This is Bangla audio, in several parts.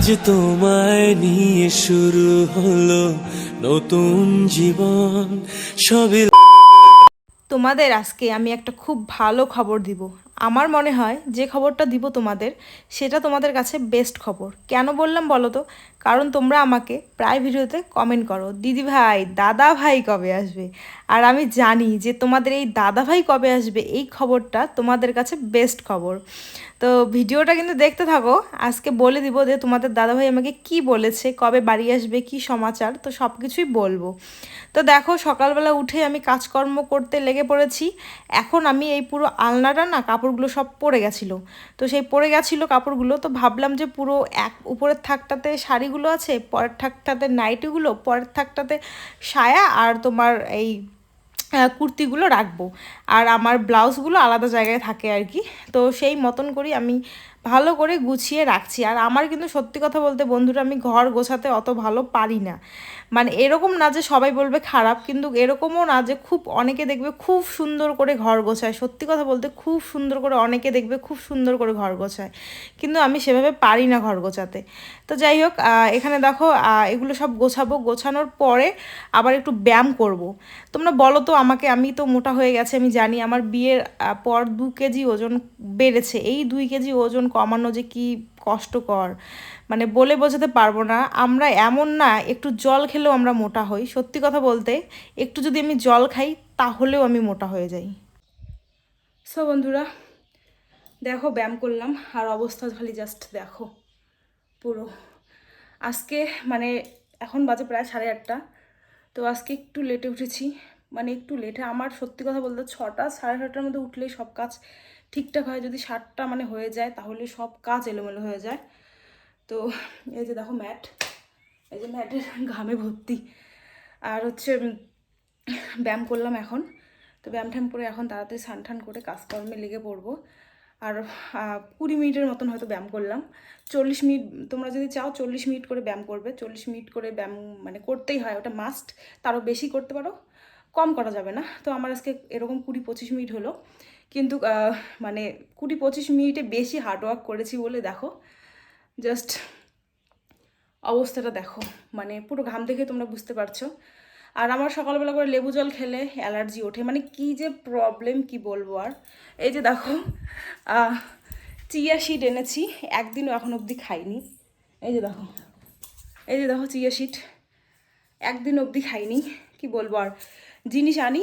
আজ তোমায় নিয়ে শুরু হলো নতুন জীবন। সবে তোমাদের আজকে আমি একটা খুব ভালো খবর দিব। আমার মনে হয় যে খবরটা দিব তোমাদের, সেটা তোমাদের কাছে বেস্ট খবর। কেন বললাম বলো তো? কারণ তোমরা আমাকে প্রায় ভিডিওতে কমেন্ট করো, দিদি ভাই, দাদা ভাই কবে আসবে? আর আমি জানি যে তোমাদের এই দাদা ভাই কবে আসবে, এই খবরটা তোমাদের কাছে বেস্ট খবর। তো ভিডিওটা কিন্তু দেখতে থাকো। আজকে বলে দিব যে তোমাদের দাদাভাই আমাকে কি বলেছে, কবে বাড়ি আসবে, কি সমাচার, তো সব কিছুই বলব। তো দেখো, সকালবেলা উঠে আমি কাজকর্ম করতে লেগে পড়েছি। এখন আমি এই পুরো আলনাটা না, কাপড়গুলো সব পড়ে গেছিল। তো সেই পড়ে গেছিল কাপড়গুলো, তো ভাবলাম যে পুরো এক উপরের থাকটাতে শাড়িগুলো আছে, পরের থাকটাতে নাইটিগুলো, পরের থাকটাতে সায়া আর তোমার এই কুর্তিগুলো রাখব। আর আমার ব্লাউজগুলো আলাদা জায়গায় থাকে আর কি। তো সেই মতন করি আমি ভালো করে গুছিয়ে রাখছি। আর আমার কিন্তু সত্যি কথা বলতে বন্ধুরা, আমি ঘর গোছাতে অত ভালো পারি না। মানে এরকম না যে সবাই বলবে খারাপ, কিন্তু এরকমও না যে খুব অনেকে দেখবে খুব সুন্দর করে ঘর গোছায়। সত্যি কথা বলতে খুব সুন্দর করে অনেকে দেখবে খুব সুন্দর করে ঘর গোছায়। কিন্তু আমি সেভাবে পারি না ঘর গোছাতে। তো যাই হোক এখানে দেখো এগুলো সব গোছাবো। গোছানোর পরে আবার একটু ব্যায়াম করব। তোমরা বলো তো আমাকে, আমি তো মোটা হয়ে গেছে, আমি জানি আমার বিয়ের পর দু কেজি ওজন বেড়েছে। এই দুই কেজি ওজন কমানো যে কি কষ্টকর। মানে বলে বোঝাতে পারব না। আমরা এমন না, একটু জল খেলেও আমরা মোটা হই। সত্যি কথা বলতে, একটু যদি আমি জল খাই, তাহলেও আমি মোটা হয়ে যাই। সো বন্ধুরা, দেখো, ব্যায়াম করলাম, আর অবস্থা খালি জাস্ট দেখো, পুরো। আজকে মানে এখন বাজে প্রায় সাড়ে আটটা। তো আজকে একটু লেটে উঠেছি। মানে একটু লেটে আমার সত্যি কথা বলতে, ছটা, সাড়ে ছটার মধ্যে উঠলেই সব কাজ ঠিকঠাক হয়, যদি সাতটা মানে হয়ে যায়, তাহলে সব কাজ এলোমেলো হয়ে যায়। তো এই যে দেখো ম্যাট, এই যে ম্যাটের ঘামে ভর্তি। আর হচ্ছে ব্যায়াম করলাম এখন। তো ব্যায়াম ট্যায়াম করে এখন তাড়াতাড়ি স্নান টান করে কাজকর্মে লেগে পড়ব। আর কুড়ি মিনিটের মতন হয়তো ব্যায়াম করলাম। চল্লিশ মিনিট, তোমরা যদি চাও চল্লিশ মিনিট করে ব্যায়াম করবে। চল্লিশ মিনিট করে ব্যায়াম মানে করতেই হয়, ওটা মাস্ট তারও বেশি করতে পারো। কম করা যাবে না। তো আমার আজকে এরকম কুড়ি পঁচিশ মিনিট হলো। কিন্তু মানে কুড়ি পঁচিশ মিনিটে বেশি হার্ডওয়ার্ক করেছি বলে দেখো। জাস্ট অবস্থাটা দেখো। মানে পুরো ঘাম দেখে তোমরা বুঝতে পারছ। আর আমার সকালবেলা করে লেবু জল খেলে অ্যালার্জি ওঠে। মানে কি যে প্রবলেম কি বলব আর? এই যে দেখো চিয়া শিট এনেছি। একদিনও এখন অবধি খাইনি। এই যে দেখো, এই যে দেখো চিয়া শিট একদিন অবধি খাইনি। কি বলব আর? জিনিস আনি,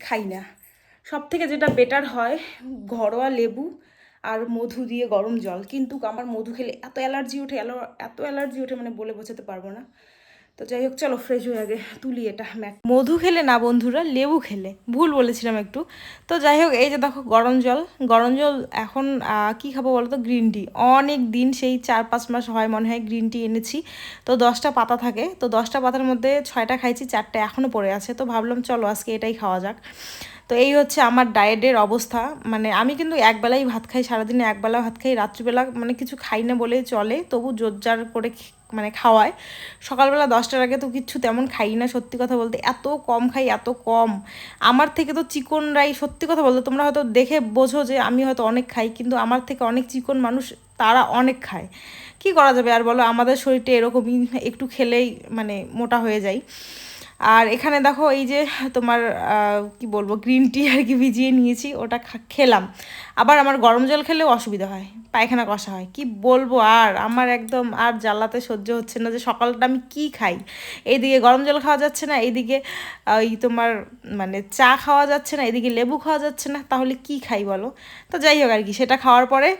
খাই না। সব থেকে যেটা বেটার হয়, ঘরোয়া লেবু আর মধু দিয়ে গরম জল। কিন্তু আমার মধু খেলে এত অ্যালার্জি ওঠে এত অ্যালার্জি ওঠে মানে বলে বোঝাতে পারব না। তো যাই হোক, চলো ফ্রেশ হয়ে আগে তুলি এটা ম্যাক। মধু খেলে না বন্ধুরা, লেবু খেলে। ভুল বলেছিলাম একটু। তো যাই হোক, এই যে দেখো, গরম জল। গরম জল এখন কি খাব বলো তো? গ্রিন টি অনেক দিন সেই চার পাঁচ মাস হয় মনে হয় গ্রিন টি এনেছি। তো দশটা পাতা থাকে। তো দশটা পাতার মধ্যে ছয়টা খাইছি, চারটা এখনও পড়ে আছে। তো ভাবলাম চলো আজকে এটাই খাওয়া যাক। তো এই হচ্ছে আমার ডায়েটের অবস্থা। মানে আমি কিন্তু একবেলাই ভাত খাই, সারাদিনে একবেলা ভাত খাই, রাত্রিবেলা মানে কিছু খাই না বলেই চলে, তবু জোরজার করে মানে খাওয়ায়। সকালবেলা দশটার আগে তো কিচ্ছু তেমন খাই না, সত্যি কথা বলতে। এত কম খাই, এত কম। আমার থেকে তো চিকনরাই সত্যি কথা বলতে তোমরা হয়তো দেখে বোঝো যে আমি হয়তো অনেক খাই, কিন্তু আমার থেকে অনেক চিকন মানুষ, তারা অনেক খায়। কি করা যাবে আর বলো, আমাদের শরীরটা এরকমই, একটু খেলেই মানে মোটা হয়ে যায়। আর এখানে দেখো এই যে তোমার কি বলব গ্রিন টি আর কি ভিজিয়ে নিয়েছি, ওটা খেলাম। আবার আমার গরম জল খেলেও অসুবিধা হয়, পায়খানা কষা হয়। কি বলব আর, আমার একদম আর জ্বালাতে সহ্য হচ্ছে না যে সকালটা আমি কি খাই। এইদিকে গরম জল খাওয়া যাচ্ছে না, এইদিকে ওই তোমার মানে চা খাওয়া যাচ্ছে না এদিকে লেবু খাওয়া যাচ্ছে না, তাহলে কি খাই বলো? তো যাই হোক আর কি, সেটা খাওয়ার পরে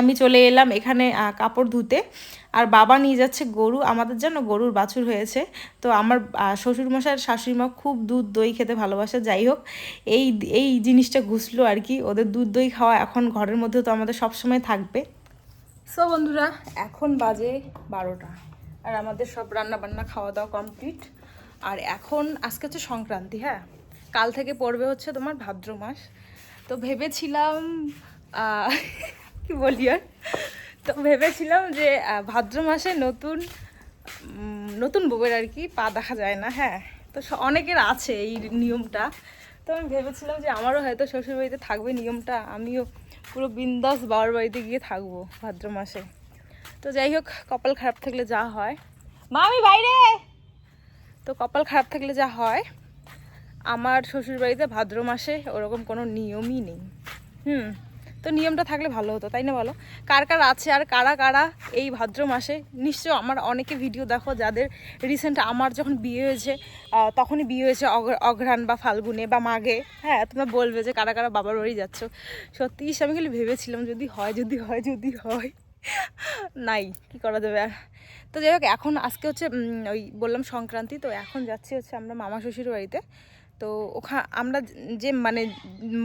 আমি চলে এলাম এখানে কাপড় ধুতে। আর বাবা নিয়ে যাচ্ছে গরু, আমাদের জন্য গরুর বাছুর হয়েছে। তো আমার আর শাশুড়িমা খুব দুধ দই খেতে ভালোবাসে, যাই হোক। এই এই জিনিসটা ঘুষলো আর কি, ওদের দুধ দই খাওয়া এখন ঘরের মধ্যে তো আমাদের সবসময় থাকবে। সো বন্ধুরা, এখন বাজে বারোটা, আর আমাদের সব রান্না বান্না খাওয়া দাওয়া কমপ্লিট। আর এখন, আজকে হচ্ছে সংক্রান্তি হ্যাঁ? কাল থেকে পড়বে হচ্ছে তোমার ভাদ্র মাস। তো ভেবেছিলাম কি বলি আর? তো ভেবেছিলাম যে ভাদ্র মাসে নতুন নতুন বউয়ের আর কি পা দেখা যায় না হ্যাঁ? তো অনেকের আছে এই নিয়মটা। তো আমি ভেবেছিলাম যে আমারও হয়তো শ্বশুরবাড়িতে থাকবে নিয়মটা, আমিও পুরো বিন্দাস বাবার বাড়িতে গিয়ে থাকব ভাদ্র মাসে। তো যাই হোক, কপাল খারাপ থাকলে যা হয়। মা আমি বাইরে! তো কপাল খারাপ থাকলে যা হয়, আমার শ্বশুরবাড়িতে ভাদ্র মাসে ওরকম কোনো নিয়মই নেই। হুম। তো নিয়মটা থাকলে ভালো হতো, তাই না বলো? কার কার আছে আর কারা কারা এই ভাদ্র মাসে? নিশ্চয় আমার অনেকে ভিডিও দেখো যাদের রিসেন্ট আমার যখন বিয়ে হয়েছে তখনই বিয়ে হয়েছে অঘ্রাণ বা ফাল্গুনে বা মাঘে। হ্যাঁ তোমরা বলবে যে কারা কারা বাবার বাড়ি যাচ্ছ। সত্যি আমি খালি ভেবেছিলাম যদি হয় যদি হয় যদি হয়, নাই, কি করা যাবে আর? তো যাই হোক, এখন আজকে হচ্ছে ওই বললাম সংক্রান্তি, তো এখন যাচ্ছি হচ্ছে আমরা মামা শ্বশুর বাড়িতে। তো ওখা, আমরা যে মানে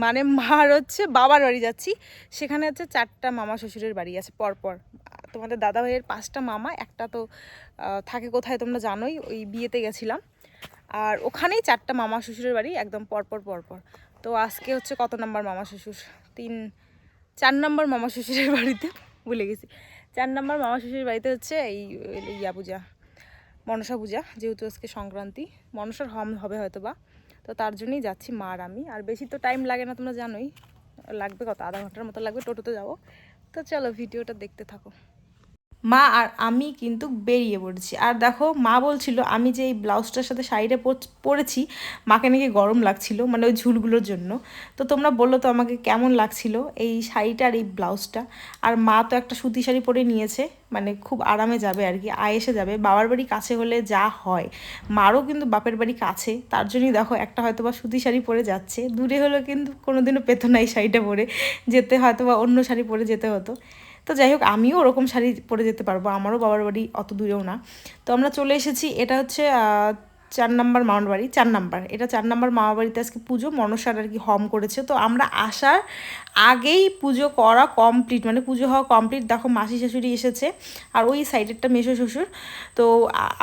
মানে মার হচ্ছে বাবার বাড়ি যাচ্ছি, সেখানে হচ্ছে চারটা মামা শ্বশুরের বাড়ি আছে পরপর। তোমাদের দাদা ভাইয়ের পাঁচটা মামা, একটা তো থাকে কোথায় তোমরা জানোই, ওই বিয়েতে গেছিলাম। আর ওখানেই চারটা মামা শ্বশুরের বাড়ি, একদম পরপর পরপর। তো আজকে হচ্ছে কত নম্বর মামা শ্বশুর? তিন, চার নম্বর মামা শ্বশুরের বাড়িতে, ভুলে গেছি। চার নম্বর মামা শ্বশুরের বাড়িতে হচ্ছে এই ইয়া পূজা, মনসা পূজা, যেহেতু আজকে সংক্রান্তি। মনসার হম হবে হয়তো বা তো তার জন্যই যাচ্ছি মা আর আমি। আর বেশি তো টাইম লাগে না, তোমরা জানোই। লাগবে কত? আধা ঘণ্টার মতো লাগবে টোটোতে যাব। তো চলো, ভিডিওটা দেখতে থাকো। মা আর আমি কিন্তু বেরিয়ে পড়েছি। আর দেখো, মা বলছিল, আমি যে এই ব্লাউজটার সাথে শাড়িটা পর- পরেছি, মাকে নাকি গরম লাগছিল মানে ওই ঝুলগুলোর জন্য। তো তোমরা বলল তো আমাকে কেমন লাগছিল এই শাড়িটা আর এই ব্লাউজটা? আর মা তো একটা সুতি শাড়ি পরে নিয়েছে মানে খুব আরামে যাবে আর কি আয়েসে যাবে। বাবার বাড়ি কাছে হলে যা হয়। মারও কিন্তু বাপের বাড়ি কাছে। তার জন্যই দেখো, একটা হয়তো বা সুতি শাড়ি পরে যাচ্ছে। দূরে হলেও কিন্তু কোনোদিনও পেতো না এই শাড়িটা পরে। যেতে হয়তো বা অন্য শাড়ি পরে যেতে হতো। তো যাই হোক, আমিও ওরকম শাড়ি পরে যেতে পারব, আমারও বাবার বাড়ি অত দূরেও না। তো আমরা চলে এসেছি, এটা হচ্ছে চার নাম্বার মামার বাড়ি, চার নাম্বার। এটা চার নাম্বার মামা বাড়িতে আজকে পুজো, মনসার আর কি হম করেছে। তো আমরা আসার আগেই পুজো করা কমপ্লিট মানে পুজো হওয়া কমপ্লিট দেখো মাসি শাশুড়ি এসেছে, আর ওই সাইডেরটা মেশো শ্বশুর। তো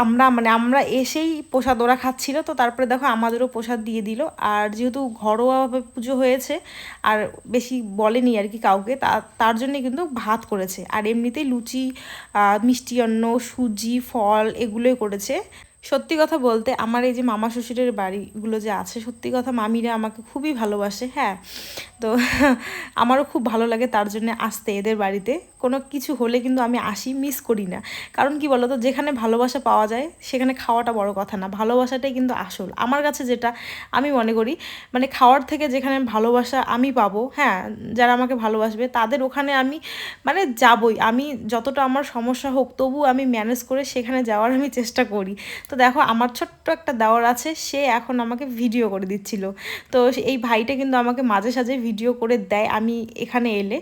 আমরা মানে আমরা এসেই প্রসাদ ওরা খাচ্ছিল। তো তারপরে দেখো আমাদেরও প্রসাদ দিয়ে দিল। আর যেহেতু ঘরোয়াভাবে পুজো হয়েছে, আর বেশি বলেনি আর কি কাউকে তার জন্যে কিন্তু ভাত করেছে। আর এমনিতেই লুচি মিষ্টি অন্ন, সুজি, ফল এগুলোই করেছে। সত্যি কথা বলতে আমার এই যে মামা শ্বশুরের বাড়িগুলো যে আছে, সত্যি কথা মামিরা আমাকে খুবই ভালোবাসে হ্যাঁ। তো আমারও খুব ভালো লাগে তার জন্য আসতে এদের বাড়িতে। কোনো কিছু হলে কিন্তু আমি আসি মিস করি না। কারণ কি বলতো, যেখানে ভালোবাসা পাওয়া যায়, সেখানে খাওয়াটা বড় কথা না। ভালোবাসাটাই কিন্তু আসল। আমার কাছে যেটা আমি মনে করি মানে খাওয়ার থেকে যেখানে ভালোবাসা আমি পাবো হ্যাঁ যারা আমাকে ভালোবাসবে, তাদের ওখানে আমি মানে যাবই। আমি যতটা আমার সমস্যা হোক, তবু আমি ম্যানেজ করে সেখানে যাওয়ার আমি চেষ্টা করি। তো দেখো, আমার ছোট্ট একটা দেওয়ার আছে, সে এখন আমাকে ভিডিও করে দিচ্ছিল। তো এই ভাইটা কিন্তু আমাকে মাঝে সাঝে ভিডিও করে দেয় আমি এখানে এলে।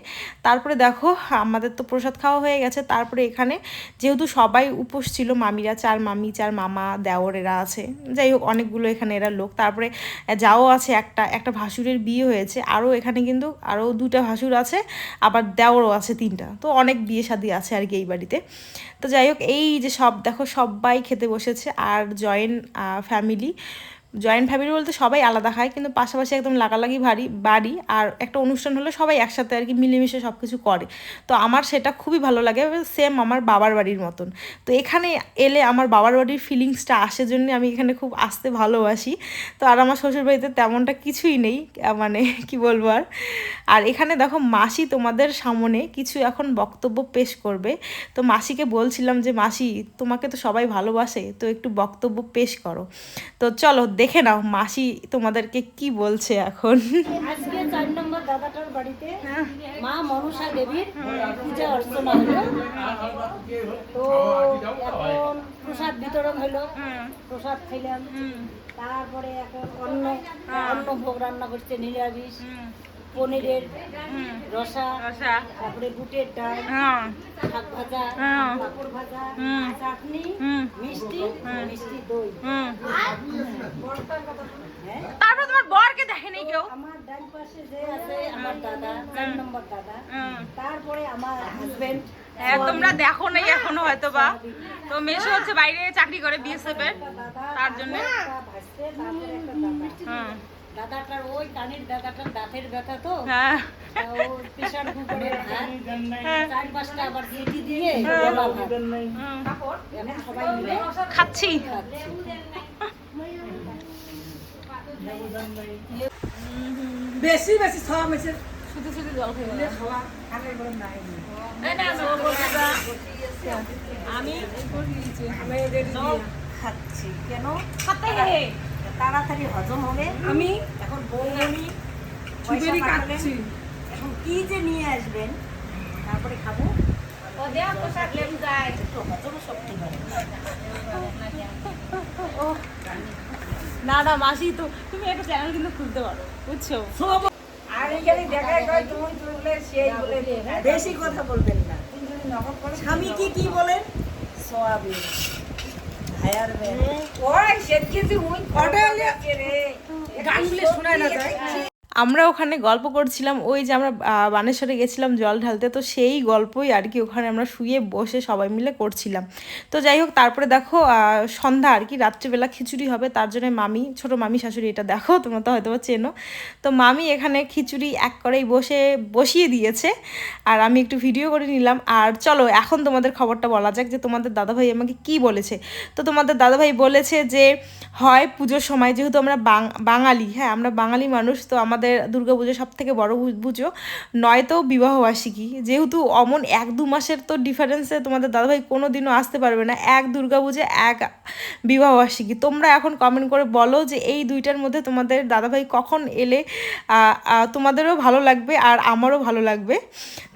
তারপরে দেখো, আমাদের তো প্রসাদ খাওয়া হয়ে গেছে, তারপরে এখানে যেহেতু সবাই উপোস ছিল, মামিরা চার মামি, চার মামা দেওর এরা আছে, যাই হোক, অনেকগুলো এখানে এরা লোক। তারপরে যাও আছে একটা একটা ভাসুরের বিয়ে হয়েছে, আরও এখানে কিন্তু আরও দুটা ভাসুর আছে, আবার দেওরও আছে তিনটা। তো অনেক বিয়ে শাদি আছে আর কি এই বাড়িতে। তো যাই হোক, এই যে সব, দেখো, সবাই খেতে বসেছে আর জয়েন্ট ফ্যামিলি জয়েন্ট ফ্যামিলি বলতে সবাই আলাদা খায় কিন্তু পাশাপাশি একদম লাগালাগি ভারী, বাড়ি আর একটা অনুষ্ঠান হলে সবাই একসাথে আর কি মিলেমিশে সব কিছু করে। তো আমার সেটা খুবই ভালো লাগে সেম আমার বাবার বাড়ির মতন। তো এখানে এলে আমার বাবার বাড়ির ফিলিংসটা আসে জন্য আমি এখানে খুব আসতে ভালোবাসি। তো আর আমার শ্বশুরবাড়িতে তেমনটা কিছুই নেই মানে কি বলব আর। আর এখানে দেখো মাসি তোমাদের সামনে কিছু এখন বক্তব্য পেশ করবে। তো মাসিকে বলছিলাম যে, মাসি, তোমাকে তো সবাই ভালোবাসে, তো একটু বক্তব্য পেশ করো। তো চলো দেখে নাও মাসি তোমাদেরকে কি বলছে এখন। আজকে চার নম্বর দাদাটার বাড়িতে মা মনসা দেবীর পূজা অর্চনা হলো। তো এখন প্রসাদ বিতরণ হলো। প্রসাদ খেলাম। তারপরে এখন অন্ন অন্ন ভোগ রান্না করছে নিরামিষ। পনিরের রসা তারপরে বুটের ডাল শাক ভাজা পাপড় ভাজা চাটনি মিষ্টি মিষ্টি দই। হ্যাঁ? তারপর তোমার বরকে দেখেনি কেউ? আমার ডান পাশে যে আছে আমার দাদা চার নম্বর দাদা। তারপরে আমার হাজবেন্ড হ্যাঁ তোমরা দেখো নাই এখনও হয়তো বা তো মেশো হচ্ছে বাইরে চাকরি করে বিএসএফ এর। তার জন্য। ভাসছে দাদাটার ওই কানের দাদাটার দাঁতের ব্যথা তো। হ্যাঁ। প্রেশার কুকারে চার পাঁচটা আবার সিটি দিয়ে গলা ভাত এখন সবাই মিলে খাচ্ছি। খাচ্ছি বেশি বেশি সব মেসে শুধু শুধু জল খেয়ে আমি খাচ্ছি। কেন? তাড়াতাড়ি হজম হবে। আমি এখন বৌমনি পয়সা পাঠালেন। এখন কি যে নিয়ে আসবেন তারপরে খাব। না না মাসি তো তুমি একটা চ্যানেল কিন্তু খুলতে পারো বুঝছ? বেশি কথা বলবেন না। স্বামী কি কি বলেন? সোয়াবিন। হায়ার ব্যাগ আমরা ওখানে গল্প করছিলাম, ওই যে আমরা বানেশ্বরে গেছিলাম জল ঢালতে, তো সেই গল্পই আর কি ওখানে আমরা শুয়ে বসে সবাই মিলে করছিলাম। তো যাই হোক, তারপরে দেখো সন্ধ্যা আর কি, রাত্রিবেলা খিচুড়ি হবে, তার জন্য মামি, ছোট মামি শাশুড়ি, এটা দেখো, তোমরা তো হয়তো চেনো। তো মামি এখানে খিচুড়ি এক করেই বসে, বসিয়ে দিয়েছে, আর আমি একটু ভিডিও করে নিলাম। আর চলো, এখন তোমাদের খবরটা বলা যাক যে তোমাদের দাদাভাই আমাকে কি বলেছে। তো তোমাদের দাদাভাই বলেছে যে, হয় পুজোর সময় যেহেতু আমরা বাঙালি হ্যাঁ আমরা বাঙালি মানুষ, তো আমাদের দুর্গা পুজো সব থেকে বড় পুজো। নয়তো বিবাহবার্ষিকী। যেহেতু অমন এক দু মাসের তো ডিফারেন্সে তোমাদের দাদাভাই কোনো দিনও আসতে পারবে না। এক দুর্গা পুজো এক বিবাহবার্ষিকী। তোমরা এখন কমেন্ট করে বলো যে এই দুইটার মধ্যে তোমাদের দাদাভাই কখন এলে তোমাদেরও ভালো লাগবে আর আমারও ভালো লাগবে।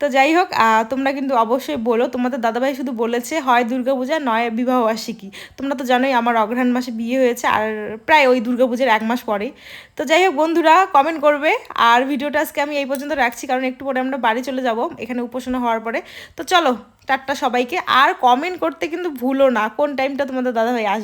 তো যাই হোক তোমরা কিন্তু অবশ্যই বলো। তোমাদের দাদাভাই শুধু বলেছে, হয় দুর্গা পূজা নয় বিবাহবার্ষিকী। তোমরা তো জানোই আমার অগ্রহায়ণ মাসে বিয়ে হয়েছে, আর প্রায় ওই দুর্গা পুজোর এক মাস পরে তো যাই হোক বন্ধুরা কমেন্ট করবে আর ভিডিওটা আজকে আমি এই পর্যন্ত রাখছি, কারণ একটু পরে আমরা বাড়ি চলে যাব, এখানে উপাসনা হওয়ার পরে। তো চলো টাটটা সবাইকে। আর কমেন্ট করতে কিন্তু ভুলো না, কোন টাইমটা তোমাদের দাদাভাই আসবে।